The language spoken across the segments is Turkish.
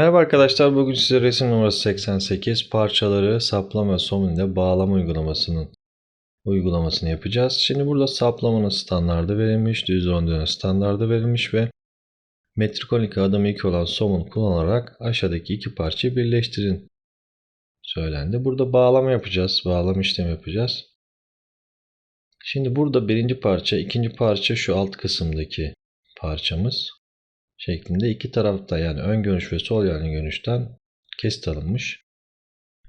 Merhaba arkadaşlar. Bugün size resim numarası 88 parçaları saplama ile bağlama uygulamasının uygulamasını yapacağız. Şimdi burada saplamanın standardı verilmiş, düz rondenin standardı verilmiş ve metrik 12 adım 2 olan somun kullanarak aşağıdaki iki parçayı birleştirin söylendi. Burada bağlama yapacağız. Bağlama işlemi yapacağız. Şimdi burada birinci parça, ikinci parça şu alt kısımdaki parçamız şeklinde iki tarafta yani ön görünüş ve sol yani görünüşten kesit alınmış.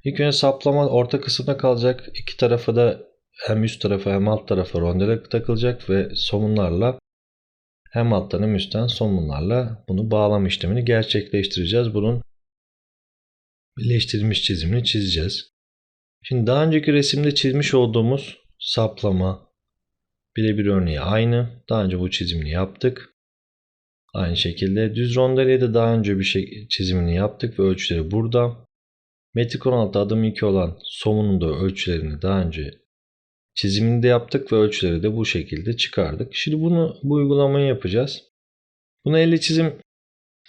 İlk önce saplama orta kısımda kalacak. İki tarafa da hem üst tarafa hem alt tarafa rondele takılacak ve somunlarla hem alttan hem üstten somunlarla bunu bağlama işlemini gerçekleştireceğiz. Bunun birleştirilmiş çizimini çizeceğiz. Şimdi daha önceki resimde çizmiş olduğumuz saplama birebir örneği aynı. Daha önce bu çizimini yaptık. Aynı şekilde düz rondeliye de daha önce bir şey çizimini yaptık ve ölçüleri burada. Metrik 16 adım 2 olan somunun da ölçülerini daha önce çizimini de yaptık ve ölçüleri de bu şekilde çıkardık. Şimdi bunu bu uygulamayı yapacağız. Bunu elle çizim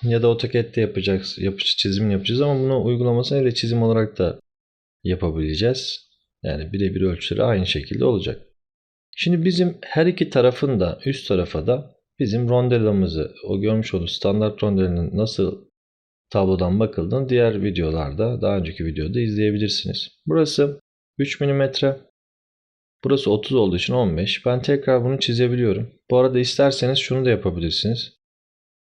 ya da AutoCAD'de yapacağız, yapıcı çizim yapacağız ama bunu uygulamasını elle çizim olarak da yapabileceğiz. Yani birebir ölçüleri aynı şekilde olacak. Şimdi bizim her iki tarafın da üst tarafa da bizim rondelamızı, o görmüş olduğunuz standart rondelinin nasıl tablodan bakıldığını diğer videolarda, daha önceki videoda izleyebilirsiniz. Burası 3 mm. Burası 30 olduğu için 15. Ben tekrar bunu çizebiliyorum. Bu arada isterseniz şunu da yapabilirsiniz.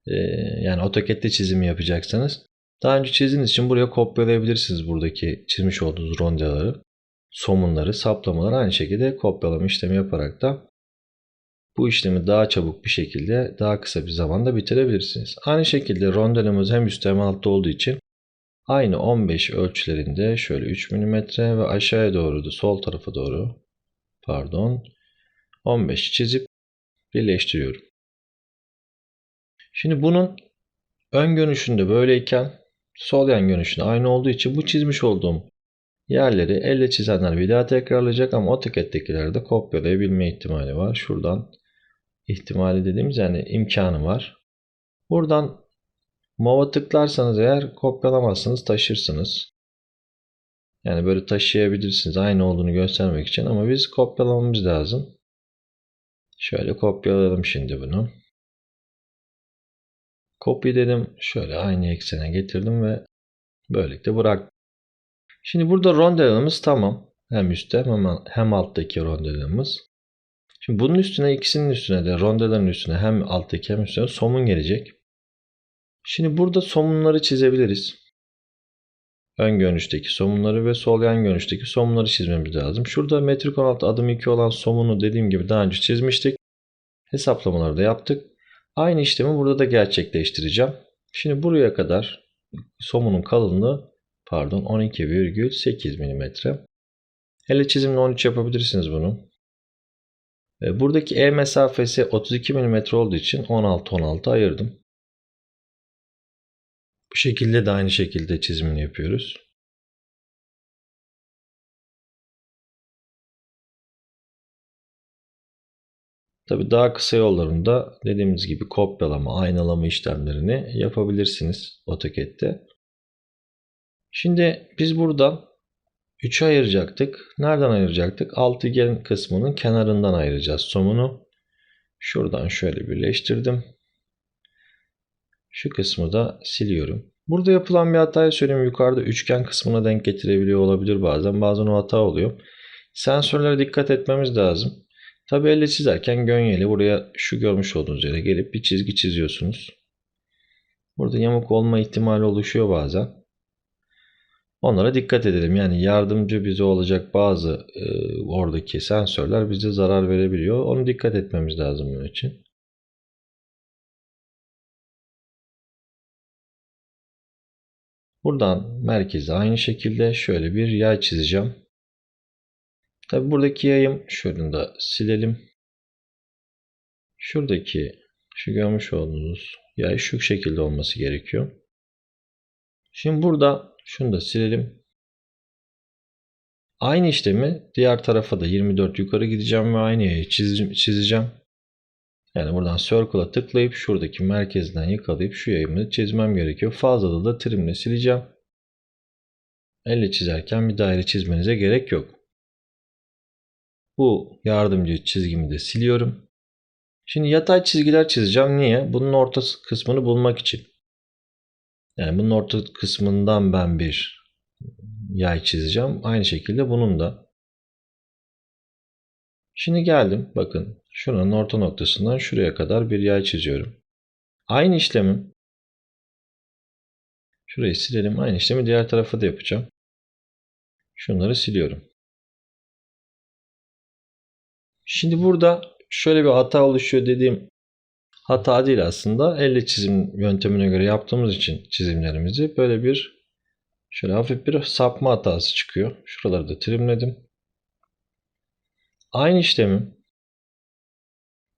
Ee, yani AutoCAD'de çizimi yapacaksanız. Daha önce çizdiğiniz için buraya kopyalayabilirsiniz buradaki çizmiş olduğunuz rondeları, somunları, saplamaları aynı şekilde kopyalama işlemi yaparak da bu işlemi daha çabuk bir şekilde daha kısa bir zamanda bitirebilirsiniz. Aynı şekilde rondelimiz hem üstte hem altta olduğu için aynı 15 ölçülerinde şöyle 3 mm ve aşağıya doğru da sol tarafa doğru pardon 15 çizip birleştiriyorum. Şimdi bunun ön görünüşünde böyleyken sol yan görünüşünde aynı olduğu için bu çizmiş olduğum yerleri elle çizenler bir daha tekrarlayacak ama AutoCAD'dekileri de kopyalayabilme ihtimali var. Şuradan ihtimali dediğimiz yani imkanı var. Buradan Move'a tıklarsanız eğer kopyalamazsınız taşırsınız. Yani böyle taşıyabilirsiniz aynı olduğunu göstermek için ama biz kopyalamamız lazım. Şöyle kopyalayalım şimdi bunu. Copy dedim. Şöyle aynı eksene getirdim ve böylelikle bıraktım. Şimdi burada rondelimiz tamam. Hem üstte hem, hem alttaki rondelimiz. Şimdi bunun üstüne ikisinin üstüne de rondelerin üstüne hem alttaki hem üstüne somun gelecek. Şimdi burada somunları çizebiliriz. Ön görünüşteki somunları ve sol yan görünüşteki somunları çizmemiz lazım. Şurada metrik 16 adım 2 olan somunu dediğim gibi daha önce çizmiştik. Hesaplamaları da yaptık. Aynı işlemi burada da gerçekleştireceğim. Şimdi buraya kadar somunun kalınlığı pardon 12,8 mm. Hele çizimle 13 yapabilirsiniz bunu. Buradaki E mesafesi 32 mm olduğu için 16-16 ayırdım. Bu şekilde de aynı şekilde çizimini yapıyoruz. Tabi daha kısa yollarında dediğimiz gibi kopyalama, aynalama işlemlerini yapabilirsiniz AutoCAD'de. Şimdi biz buradan 3'e ayıracaktık. Nereden ayıracaktık? Altıgen kısmının kenarından ayıracağız somunu. Şuradan şöyle birleştirdim. Şu kısmı da siliyorum. Burada yapılan bir hatayı söyleyeyim. Yukarıda üçgen kısmına denk getirebiliyor olabilir bazen. Bazen o hata oluyor. Sensörlere dikkat etmemiz lazım. Tabi elle çizerken gönyeli buraya şu görmüş olduğunuz yere gelip bir çizgi çiziyorsunuz. Burada yamuk olma ihtimali oluşuyor bazen. Onlara dikkat edelim. Yani yardımcı bize olacak bazı e, oradaki sensörler bize zarar verebiliyor. Onu dikkat etmemiz lazım bunun için. Buradan merkeze aynı şekilde şöyle bir yay çizeceğim. Tabi buradaki yayım şunu da silelim. Şuradaki şu görmüş olduğunuz yay şu şekilde olması gerekiyor. Şimdi burada şunu da silelim. Aynı işlemi diğer tarafa da 24 yukarı gideceğim ve aynı yayı çizeceğim. Yani buradan Circle'a tıklayıp şuradaki merkezden yakalayıp şu yayımı çizmem gerekiyor. Fazlalığı da trimle sileceğim. Elle çizerken bir daire çizmenize gerek yok. Bu yardımcı çizgimi de siliyorum. Şimdi yatay çizgiler çizeceğim. Niye? Bunun orta kısmını bulmak için. Yani bunun orta kısmından ben bir yay çizeceğim. Aynı şekilde bunun da. Şimdi geldim. Bakın şuranın orta noktasından şuraya kadar bir yay çiziyorum. Aynı işlemi şurayı silelim. Aynı işlemi diğer tarafa da yapacağım. Şunları siliyorum. Şimdi burada şöyle bir hata oluşuyor dediğim hata değil aslında. Elle çizim yöntemine göre yaptığımız için çizimlerimizi böyle bir şöyle hafif bir sapma hatası çıkıyor. Şuraları da trimledim. Aynı işlemi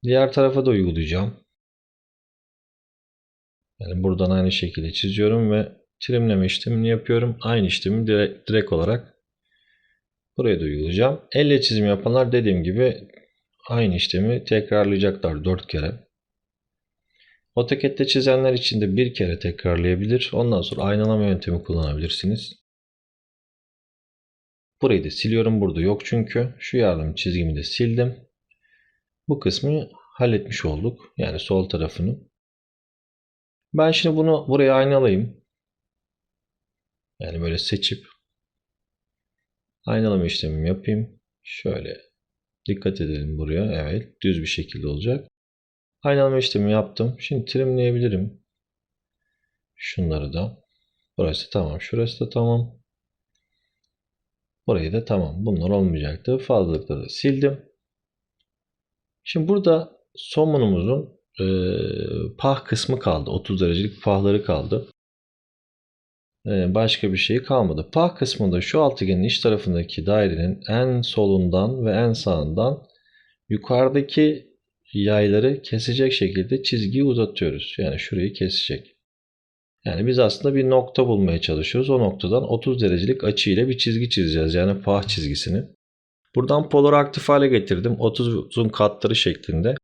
diğer tarafa da uygulayacağım. Yani buradan aynı şekilde çiziyorum ve trimleme işlemini yapıyorum. Aynı işlemi direkt, direkt olarak buraya da uygulayacağım. Elle çizim yapanlar dediğim gibi aynı işlemi tekrarlayacaklar 4 kere. AutoCAD'de çizenler için de bir kere tekrarlayabilir. Ondan sonra aynalama yöntemi kullanabilirsiniz. Burayı da siliyorum. Burada yok çünkü. Şu yardım çizgimi de sildim. Bu kısmı halletmiş olduk. Yani sol tarafını. Ben şimdi bunu buraya aynalayayım. Yani böyle seçip aynalama işlemimi yapayım. Şöyle dikkat edelim buraya. Evet düz bir şekilde olacak. Aynalama işlemi yaptım. Şimdi trimleyebilirim. Şunları da. Burası tamam. Şurası da tamam. Burayı da tamam. Bunlar olmayacaktı. Fazlalıkları sildim. Şimdi burada somunumuzun e, pah kısmı kaldı. 30 derecelik pahları kaldı. E, başka bir şey kalmadı. Pah kısmında şu altıgenin iç tarafındaki dairenin en solundan ve en sağından yukarıdaki yayları kesecek şekilde çizgiyi uzatıyoruz. Yani şurayı kesecek. Yani biz aslında bir nokta bulmaya çalışıyoruz. O noktadan 30 derecelik açıyla bir çizgi çizeceğiz. Yani pah çizgisini. Buradan polar aktif hale getirdim. 30'un katları şeklinde.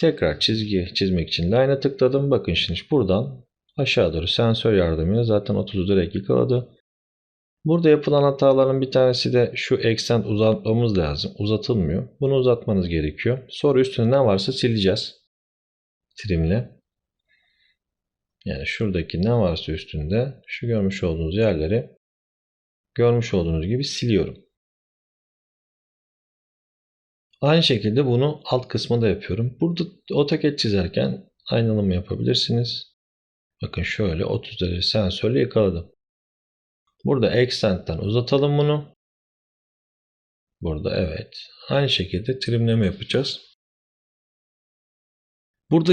Tekrar çizgi çizmek için line'a tıkladım. Bakın şimdi buradan aşağı doğru sensör yardımıyla zaten 30'u direkt yakaladı. Burada yapılan hataların bir tanesi de şu eksen uzatmamız lazım. Uzatılmıyor. Bunu uzatmanız gerekiyor. Sonra üstünde ne varsa sileceğiz. Trimle. Yani şuradaki ne varsa üstünde şu görmüş olduğunuz yerleri görmüş olduğunuz gibi siliyorum. Aynı şekilde bunu alt kısmında yapıyorum. Burada AutoCAD çizerken aynalama yapabilirsiniz. Bakın şöyle 30 derece sensörle yakaladım. Burada extend'den uzatalım bunu. Burada evet. Aynı şekilde trimleme yapacağız. Burada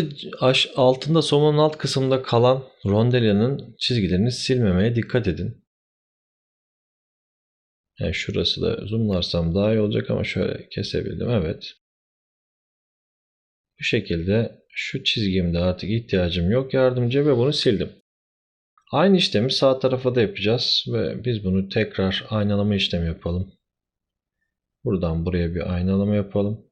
altında somunun alt kısmında kalan rondelyanın çizgilerini silmemeye dikkat edin. Yani şurası da zoomlarsam daha iyi olacak ama şöyle kesebildim. Evet. Bu şekilde şu çizgimde artık ihtiyacım yok yardımcı ve bunu sildim. Aynı işlemi sağ tarafa da yapacağız ve biz bunu tekrar aynalama işlemi yapalım. Buradan buraya bir aynalama yapalım.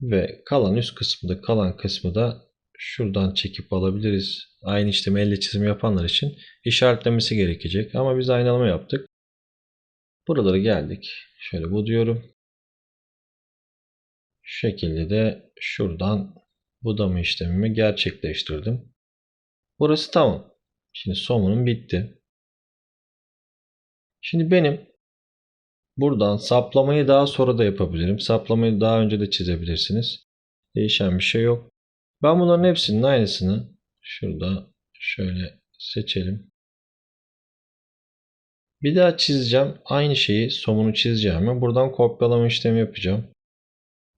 Ve kalan üst kısmında kalan kısmı da şuradan çekip alabiliriz. Aynı işlemi elle çizim yapanlar için işaretlemesi gerekecek. Ama biz aynalama yaptık. Buralara geldik. Şöyle bu diyorum. Şu şekilde de şuradan budama işlemimi gerçekleştirdim. Burası tamam. Şimdi somunum bitti. Şimdi benim buradan saplamayı daha sonra da yapabilirim. Saplamayı daha önce de çizebilirsiniz. Değişen bir şey yok. Ben bunların hepsinin aynısını şurada şöyle seçelim. Bir daha çizeceğim. Aynı şeyi somunu çizeceğim. Buradan kopyalama işlemi yapacağım.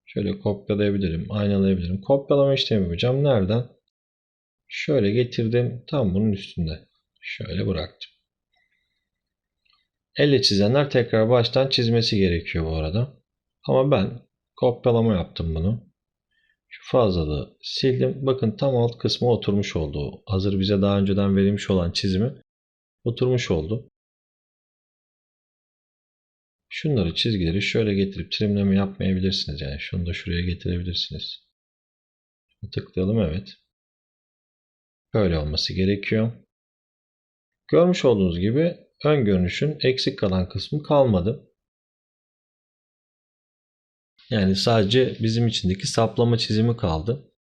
Şöyle kopyalayabilirim. Aynalayabilirim. Kopyalama işlemi yapacağım. Nereden? Şöyle getirdim. Tam bunun üstünde. Şöyle bıraktım. Elle çizenler tekrar baştan çizmesi gerekiyor bu arada. Ama ben kopyalama yaptım bunu. Şu fazlalığı sildim. Bakın tam alt kısmı oturmuş oldu. Hazır bize daha önceden verilmiş olan çizimi oturmuş oldu. Şunları çizgileri şöyle getirip trimleme yapmayabilirsiniz. Yani şunu da şuraya getirebilirsiniz. Tıklayalım evet. Böyle olması gerekiyor. Görmüş olduğunuz gibi ön görünüşün eksik kalan kısmı kalmadı. Yani sadece bizim içindeki saplama çizimi kaldı.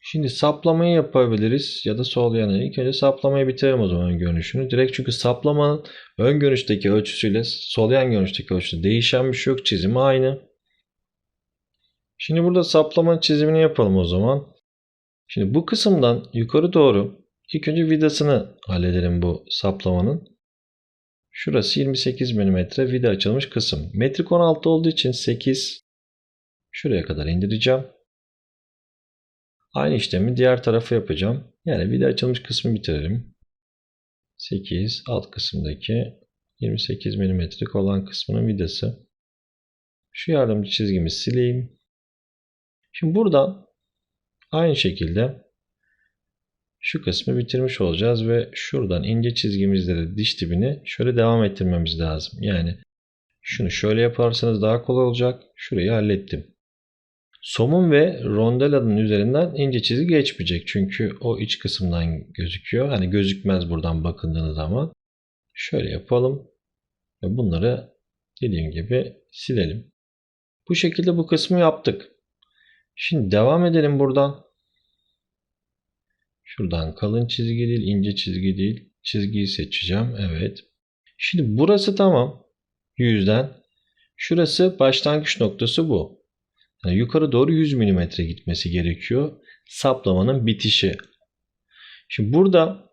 Şimdi saplamayı yapabiliriz ya da sol yana. İlk önce saplamayı bitirelim o zaman ön görünüşünü. Direkt çünkü saplamanın ön görünüşteki ölçüsüyle sol yan görünüşteki ölçüsü değişen bir şey yok. Çizimi aynı. Şimdi burada saplama çizimini yapalım o zaman. Şimdi bu kısımdan yukarı doğru ilk önce vidasını halledelim bu saplamanın. Şurası 28 mm vida açılmış kısım. Metrik 16 olduğu için 8 şuraya kadar indireceğim. Aynı işlemi diğer tarafa yapacağım. Yani vida açılmış kısmı bitirelim. 8 alt kısımdaki 28 mm'lik olan kısmının vidası. Şu yardımcı çizgimi sileyim. Şimdi buradan aynı şekilde şu kısmı bitirmiş olacağız ve şuradan ince çizgimizle de diş dibini şöyle devam ettirmemiz lazım. Yani şunu şöyle yaparsanız daha kolay olacak. Şurayı hallettim. Somun ve rondelanın üzerinden ince çizgi geçmeyecek. Çünkü o iç kısımdan gözüküyor. Hani gözükmez buradan bakındığınız zaman. Şöyle yapalım. Ve bunları dediğim gibi silelim. Bu şekilde bu kısmı yaptık. Şimdi devam edelim buradan. Şuradan kalın çizgi değil, ince çizgi değil. Çizgiyi seçeceğim. Evet. Şimdi burası tamam. Yüzden. Şurası başlangıç noktası bu. Yani yukarı doğru 100 mm gitmesi gerekiyor. Saplamanın bitişi. Şimdi burada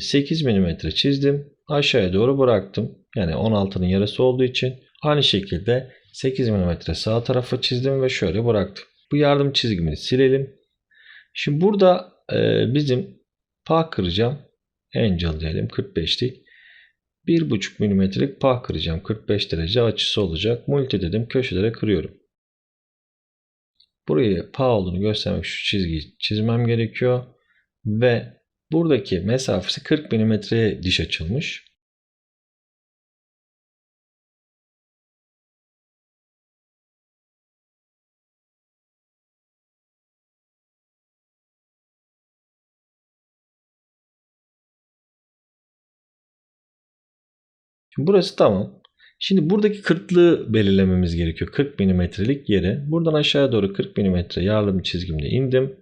8 mm çizdim. Aşağıya doğru bıraktım. Yani 16'nın yarısı olduğu için aynı şekilde 8 mm sağ tarafa çizdim ve şöyle bıraktım. Bu yardım çizgimizi silelim. Şimdi burada e, bizim pah kıracağım. Angel diyelim 45'lik. 1,5 mm'lik pah kıracağım. 45 derece açısı olacak. Multi dedim köşelere kırıyorum. Burayı pah olduğunu göstermek şu çizgiyi çizmem gerekiyor. Ve buradaki mesafesi 40 mm'ye diş açılmış. Şimdi burası tamam. Şimdi buradaki kırklığı belirlememiz gerekiyor. 40 milimetrelik yere. Buradan aşağıya doğru 40 milimetre yardım çizgimle indim.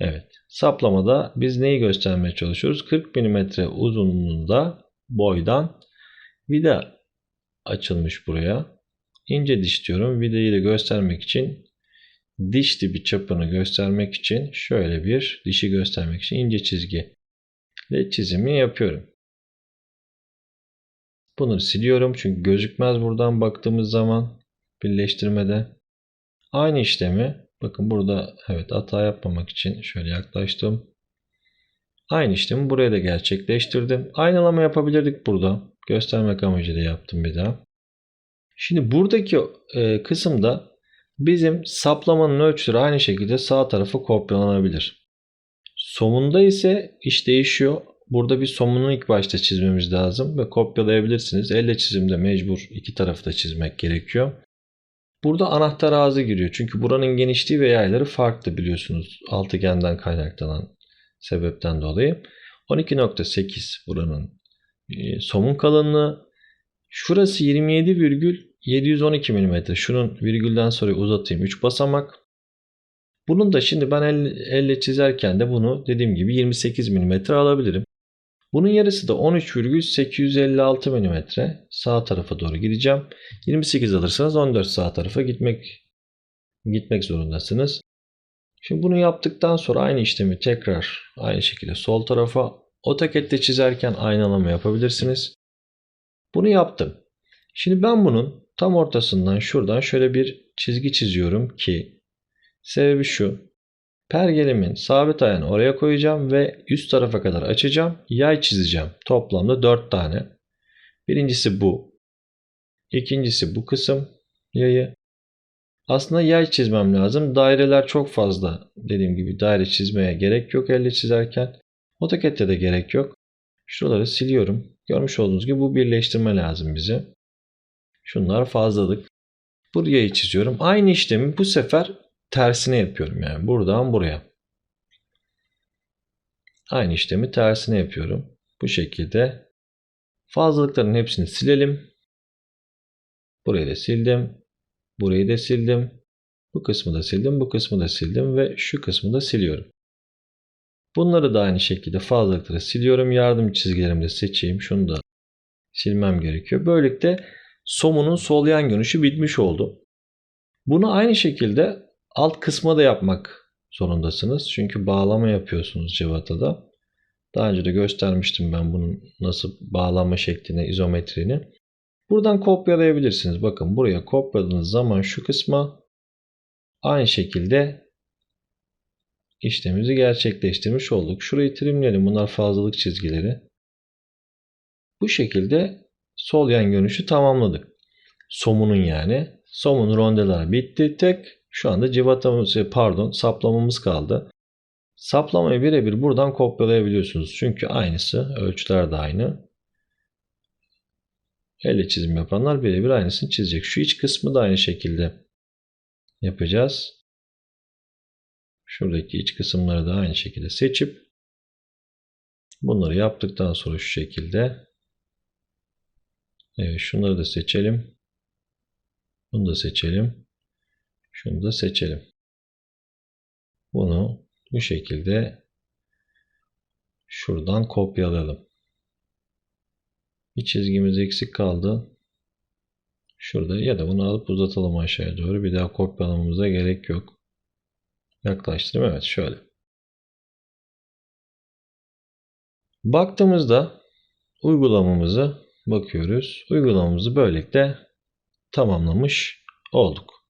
Evet. Saplamada biz neyi göstermeye çalışıyoruz? 40 mm uzunluğunda boydan vida açılmış buraya. İnce diş diyorum. Vidayı da göstermek için diş dibi çapını göstermek için şöyle bir dişi göstermek için ince çizgi ile çizimi yapıyorum. Bunu siliyorum çünkü gözükmez buradan baktığımız zaman birleştirmede. Aynı işlemi bakın burada evet hata yapmamak için şöyle yaklaştım. Aynı işlemi buraya da gerçekleştirdim. Aynalama yapabilirdik burada. Göstermek amacıyla yaptım bir daha. Şimdi buradaki e, kısımda bizim saplamanın ölçüleri aynı şekilde sağ tarafa kopyalanabilir. Somunda ise iş değişiyor. Burada bir somunu ilk başta çizmemiz lazım ve kopyalayabilirsiniz. Elle çizimde mecbur iki tarafı da çizmek gerekiyor. Burada anahtar ağzı giriyor. Çünkü buranın genişliği ve yayları farklı biliyorsunuz. Altıgenden kaynaklanan sebepten dolayı. 12.8 buranın e, somun kalınlığı. Şurası 27,712 mm. Şunun virgülden sonra uzatayım 3 basamak. Bunun da şimdi ben elle, elle çizerken de bunu dediğim gibi 28 mm alabilirim. Bunun yarısı da 13,856 mm. Sağ tarafa doğru gideceğim. 28 alırsanız 14 sağ tarafa gitmek gitmek zorundasınız. Şimdi bunu yaptıktan sonra aynı işlemi tekrar aynı şekilde sol tarafa AutoCAD'de çizerken aynalama yapabilirsiniz. Bunu yaptım. Şimdi ben bunun tam ortasından şuradan şöyle bir çizgi çiziyorum ki sebebi şu. Pergelimin sabit ayağını oraya koyacağım ve üst tarafa kadar açacağım. Yay çizeceğim. Toplamda 4 tane. Birincisi bu. İkincisi bu kısım yayı. Aslında yay çizmem lazım. Daireler çok fazla. Dediğim gibi daire çizmeye gerek yok elle çizerken. AutoCAD'de de gerek yok. Şuraları siliyorum. Görmüş olduğunuz gibi bu birleştirme lazım bize. Şunlar fazlalık. Burayı çiziyorum. Aynı işlemi bu sefer tersine yapıyorum. Yani buradan buraya. Aynı işlemi tersine yapıyorum. Bu şekilde fazlalıkların hepsini silelim. Burayı da sildim. Burayı da sildim. Bu kısmı da sildim. Bu kısmı da sildim ve şu kısmı da siliyorum. Bunları da aynı şekilde fazlalıkları siliyorum. Yardım çizgilerimi de seçeyim. Şunu da silmem gerekiyor. Böylelikle somunun sol yan görünüşü bitmiş oldu. Bunu aynı şekilde alt kısma da yapmak zorundasınız. Çünkü bağlama yapıyorsunuz Cevata'da. Daha önce de göstermiştim ben bunun nasıl bağlama şeklini, izometrini. Buradan kopyalayabilirsiniz. Bakın buraya kopyaladığınız zaman şu kısma aynı şekilde işlemimizi gerçekleştirmiş olduk. Şurayı trimleyelim. Bunlar fazlalık çizgileri. Bu şekilde sol yan görünüşü tamamladık. Somunun yani. Somun rondeler bitti. Tek şu anda civatamız pardon saplamamız kaldı. Saplamayı birebir buradan kopyalayabiliyorsunuz. Çünkü aynısı. Ölçüler de aynı. Elle çizim yapanlar birebir aynısını çizecek. Şu iç kısmı da aynı şekilde yapacağız. Şuradaki iç kısımları da aynı şekilde seçip bunları yaptıktan sonra şu şekilde evet, şunları da seçelim. Bunu da seçelim. Şunu da seçelim. Bunu bu şekilde şuradan kopyalayalım. Bir çizgimiz eksik kaldı. Şurada ya da bunu alıp uzatalım aşağıya doğru. Bir daha kopyalamamıza gerek yok. Yaklaştırayım. Evet şöyle. Baktığımızda uygulamamızı bakıyoruz. Uygulamamızı böylelikle tamamlamış olduk.